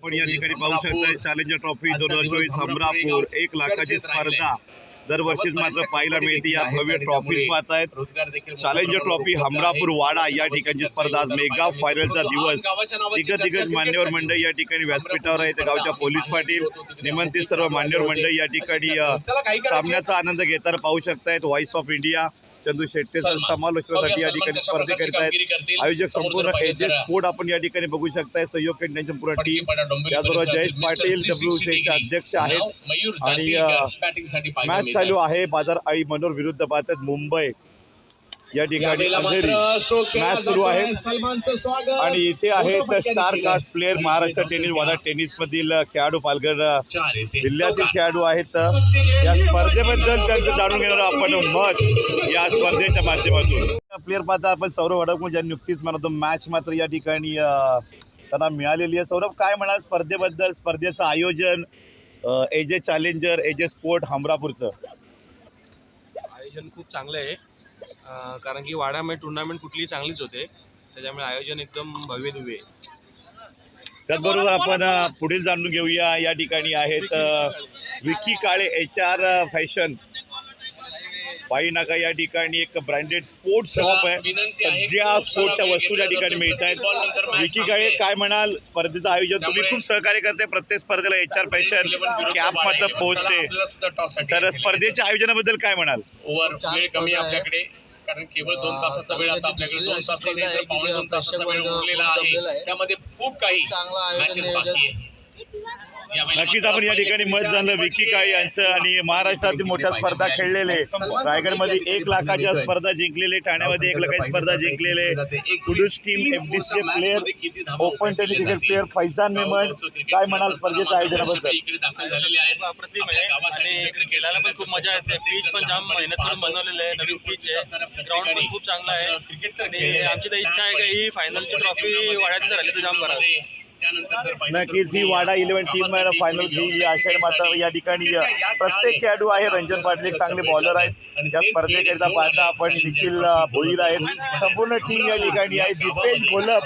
आपण या ठिकाणी पाहू शकताय चॅलेंजर ट्रॉफी दोन हजार चोवीस हमरापूर एक लाखाची स्पर्धा. दरवर्षीच मात्र पाहायला मिळते या भव्य ट्रॉफीज पाहतायत. रोजगार देखील चॅलेंजर ट्रॉफी हमरापूर वाडा या ठिकाणची स्पर्धा आज मेगा फायनलचा दिवस. दिग्गज दिग्गज मान्यवर मंडळी या ठिकाणी व्यासपीठावर आहेत गावच्या पोलीस पाटील निमंत्रित सर्व मान्यवर मंडळी या ठिकाणी सामन्याचा आनंद घेताना पाहू शकतायत. Voice of India Chandu Shette sir समालोचनासाठी या ठिकाणी स्पर्धे करीत आहेत. आयोजक संपूर्ण एजेस स्पोर्ट आपण या ठिकाणी बघू शकताय. सहयोग त्यांची संपूर्ण टीम. त्याचबरोबर जयेश पाटील डब्ल्यूसीचे अध्यक्ष आहेत. आणि, मॅच चालू आहे. बाजार आई मनोर विरुद्ध पाहतात मुंबई. या ठिकाणी अंधेरी. मॅच सुरू आहे. आणि इथे आहेत star cast player Maharashtra tennis वाडा टेनिस मधील खेळाडू पालघर जिल्ह्यातील खेळाडू आहेत. या स्पर्धेबद्दल त्यांचं जाणून घेणार आपण मत या स्पर्धेच्या माध्यमातून. प्लेअर पाहता आपण सौरभ हडकून ज्यांनी नुकतीच म्हणतो मॅच मात्र या ठिकाणी त्यांना मिळालेली आहे. सौरभ काय म्हणाल स्पर्धेबद्दल? स्पर्धेचं आयोजन एजे चॅलेंजर एजे स्पोर्ट हमरापूरचं? आयोजन खूप चांगलं आहे. कारण की वाड्यामध्ये टुर्नामेंट कुठलीही चांगलीच होते. त्याच्यामुळे आयोजन एकदम भव्य दिव्य आहे त्याचबरोबर आपण पुढील जाणून घेऊया या ठिकाणी आहेत Vicky Kale H R fashion. पायी नाका या ठिकाणी एक ब्रँडेड स्पोर्ट्स शॉप आहे. सगळ्या स्पोर्टच्या वस्तू या ठिकाणी मिळत आहेत विकी काळे काय म्हणाल? स्पर्धेचं आयोजन. तुम्ही खूप सहकार्य करते प्रत्येक स्पर्धेला एच आर फॅशन कॅप मात्र पोहोचते. तर स्पर्धेच्या आयोजनाबद्दल काय म्हणाल? ओव्हर वेळ कमी आपल्याकडे. कारण केवळ दोन तासाचा वेळ आता आपल्याकडे दोन तास नाही तर पावणे दोन तासाचा वेळ उरलेला आहे. त्यामध्ये खूप काही मॅचेस बाकी आहे. नक्कीच आपण या ठिकाणी मत जाणलं. विकी काळे यांचं आणि महाराष्ट्रातील मोठ्या स्पर्धा खेळलेले. रायगडमध्ये एक लाखाच्या स्पर्धा जिंकलेले ठाण्यामध्ये एक लाखाची स्पर्धा जिंकलेले. Kudus team एफडीसीचे player open tennis cricket player Faizan Memon काय म्हणाल स्पर्धेच्या आयोजनाबद्दल? झालेले आहे खेळायला पण खूप मजा येते. पीच पण जाम मेहनत करून बनवलेलं आहे. नवीन पीच आहे. ग्राउंड पण खूप चांगलं आहे. क्रिकेट आमची तर इच्छा आहे की ही फायनलची ट्रॉफी वाड्यात राहिली तर जाम करावी नक्कीच ही वाडा इलेव्हन टीम फायनल घेईल या आषाढ मात्र या ठिकाणी प्रत्येक खेळाडू आहे रंजन पाटील एक चांगले बॉलर आहेत. या स्पर्धेकरिता पाहता आपण निखिल भोईर आहेत. संपूर्ण टीम या ठिकाणी आहे. दीपेश घोलप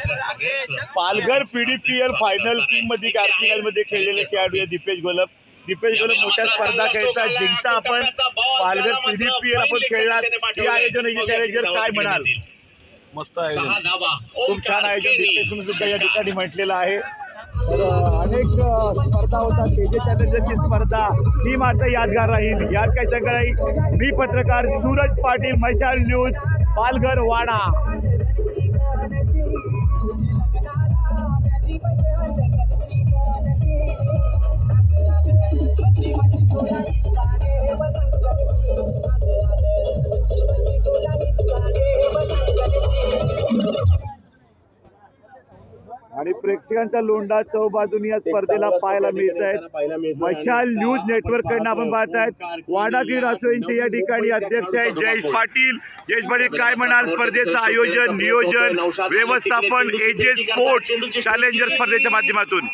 पालघर पीडीपीएल फायनल टीममध्ये कार्तिकमध्ये खेळलेले खेळाडू आहे दीपेश घोलप दीपेश घोलप मोठ्या स्पर्धा खेळतात जिंकता आपण. पालघर पीडीपीएल आपण खेळलात हे आयोजन चॅलेंजर काय म्हणाल? मस्त धावा खूप छान आयोजन सुद्धा या ठिकाणी म्हटलेलं आहे. तर अनेक स्पर्धा होतात. तेजे चॅलेंजरची स्पर्धा. ही मात्र यादगार राहील. यात काय शंका नाही. मी पत्रकार सूरज पाटील मशाल न्यूज पालघर वाडा. प्रेक्षकांचा लोंढा चौबाजूनी या स्पर्धेला पाहायला मिळत आहेत मशाल न्यूज नेटवर्क कडनं आपण पाहतायत वाडा क्रीडा असोसीएशनचे या ठिकाणी अध्यक्ष आहे. जयेश पाटील. जयेश पाटील काय म्हणाल? स्पर्धेचं आयोजन नियोजन व्यवस्थापन एजे स्पोर्ट चॅलेंजर स्पर्धेच्या माध्यमातून.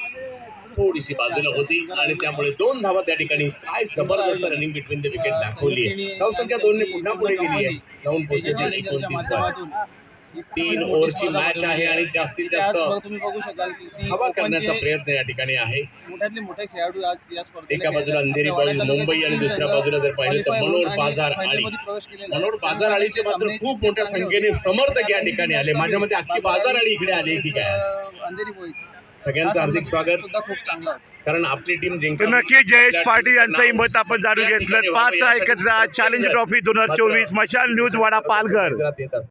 थोडीशी बाजूला होती. आणि त्यामुळे दोन धावा त्या ठिकाणी काय जबरदस्त रनिंग बिटवीन द विकेट दाखवली आहे. धावसंख्या दोनने पुन्हा पुढे गेली आहे. जाऊन पोहोचली एकोणतीस. तीन ओव्हरची मॅच आहे आणि जास्तीत जास्त तुम्ही बघू शकाल की ती हवा करण्याचा प्रयत्न या ठिकाणी आहे. मोठ्यातले मोठे खेळाडू आज या स्पर्धेला एका बाजूला. अंधेरी वाड्यात मुंबई आणि दुसऱ्या बाजूला जर पाहिलं तर आणि बाजार आळी. मनोहर बाजार आळीचे मात्र खूप मोठ्या संख्येने. समर्थक या ठिकाणी आले. माझ्या मते अख्खी बाजार आळी इकडे आली ठीक आहे. अं, अंधेरी. सगळ्यांचं हा हार्दिक स्वागत. खूप चांगला. कारण आपली टीम जिंकली नक्की जयेश पाटील यांचंही मत आपण जाणून घेतलं. पाच ऐकत चॅलेंज ट्रॉफी दोन हजार चोवीस. मशाल न्यूज वाडा पालघर